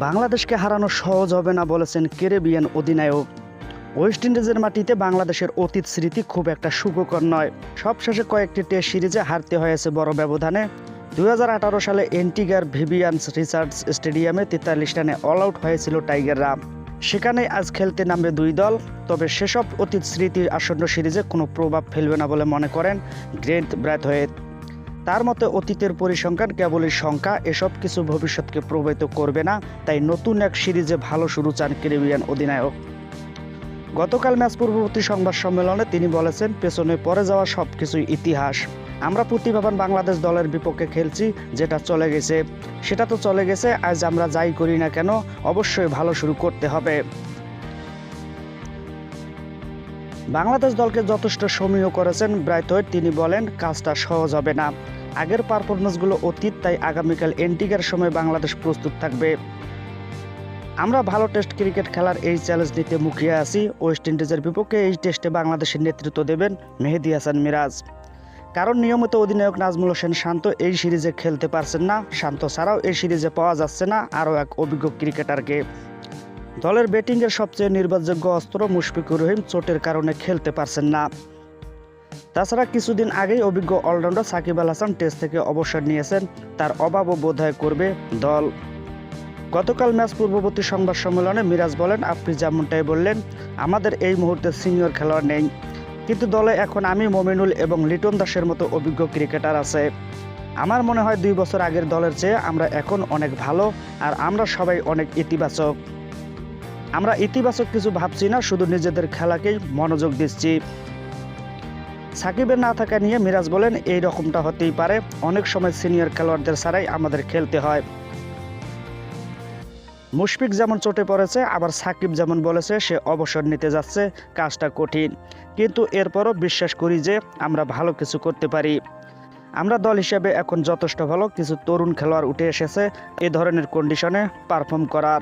বাংলাদেশকে হারানো সহজ হবে না বলেছেন ক্যারিবিয়ান অধিনায়ক। ওয়েস্ট ইন্ডিজের মাটিতে বাংলাদেশের অতীত স্মৃতি খুব একটা সুখকর নয়। সবশেষে কয়েকটি টেস্ট সিরিজে হারতে হয়েছে বড় ব্যবধানে। দুই হাজার আঠারো সালে এন্টিগার ভিভিয়ান্স রিসার্চ স্টেডিয়ামে তেতাল্লিশ রানে অল আউট হয়েছিল টাইগাররা। সেখানে আজ খেলতে নামবে দুই দল, তবে সেসব অতীত স্মৃতির আসন্ন সিরিজে কোনো প্রভাব ফেলবে না বলে মনে করেন গ্রেন্ট ব্র্যাথওয়েট। তার মতে অতীতের পরিসংখ্যান কেবলই সংখ্যা এসব কিছু ভবিষ্যৎকে প্রভাবিত করবে না, তাই নতুন এক সিরিজে ভালো শুরু চান ক্যারিবিয়ান অধিনায়ক। গতকাল ম্যাচ পূর্ববর্তী সংবাদ সম্মেলনে তিনি বলেছেন, পেছনে পরে যাওয়া সব কিছুই ইতিহাস। আমরা প্রতিভাবান বাংলাদেশ দলের বিপক্ষে খেলছি, যেটা চলে গেছে। সেটা তো চলে গেছে, আজ আমরা যাই করি না কেন, অবশ্যই ভালো শুরু করতে হবে। বাংলাদেশ দলকে যথেষ্ট সমীহ করেছেন ব্রাইথওয়েট তিনি বলেন, কাজটা সহজ হবে না। আগের পারফরমেন্সগুলো অতীত, তাই আগামীকাল এন্টিগার সময় বাংলাদেশ প্রস্তুত থাকবে। আমরা ভালো টেস্ট ক্রিকেট খেলার এই চ্যালেঞ্জ নিতে মুখিয়ে আছি। ওয়েস্ট ইন্ডিজের বিপক্ষে এই টেস্টে বাংলাদেশের নেতৃত্ব দেবেন মেহেদি হাসান মিরাজ। কারণ নিয়মিত অধিনায়ক নাজমুল হোসেন শান্ত এই সিরিজে খেলতে পারছেন না। শান্ত ছাড়াও এই সিরিজে পাওয়া যাচ্ছে না আরও এক অভিজ্ঞ ক্রিকেটারকে। দলের ব্যাটিংয়ের সবচেয়ে নির্ভরযোগ্য অস্ত্র মুশফিকুর রহিম চোটের কারণে খেলতে পারছেন না। তাছাড়া কিছুদিন আগেই অভিজ্ঞ অলরাউন্ডার সাকিব আল হাসান টেস্ট থেকে অবসর নিয়েছেন, তার অভাবও বোধহয় করবে দল। গতকাল ম্যাচ পূর্ববর্তী সংবাদ সম্মেলনে মিরাজ বলেন, আপনি যেমনটাই বললেন, আমাদের এই মুহূর্তে সিনিয়র খেলোয়াড় নেই। কিন্তু দলে এখন আমি, মমিনুল এবং লিটন দাসের মতো অভিজ্ঞ ক্রিকেটার আছে। আমার মনে হয় দুই বছর আগের দলের চেয়ে আমরা এখন অনেক ভালো, আর আমরা সবাই অনেক ইতিবাচক। আমরা ইতিবাচক কিছু ভাবছি না, শুধু নিজেদের খেলাকেই মনোযোগ দিচ্ছি। সাকিবের না থাকা নিয়ে মিরাজ বলেন, এই রকমটা হতেই পারে। অনেক সময় সিনিয়র খেলোয়াড়দের ছাড়াই আমাদের খেলতে হয়। মুশফিক যেমন চোটে পড়েছে, আবার সাকিব যেমন বলেছে, সে অবসর নিতে যাচ্ছে। কাজটা কঠিন। কিন্তু এরপরও বিশ্বাস করি যে, আমরা ভালো কিছু করতে পারি। আমরা দল হিসেবে এখন যথেষ্ট ভালো, কিছু তরুণ খেলোয়াড় উঠে এসেছে, এ ধরনের কন্ডিশনে পারফর্ম করার।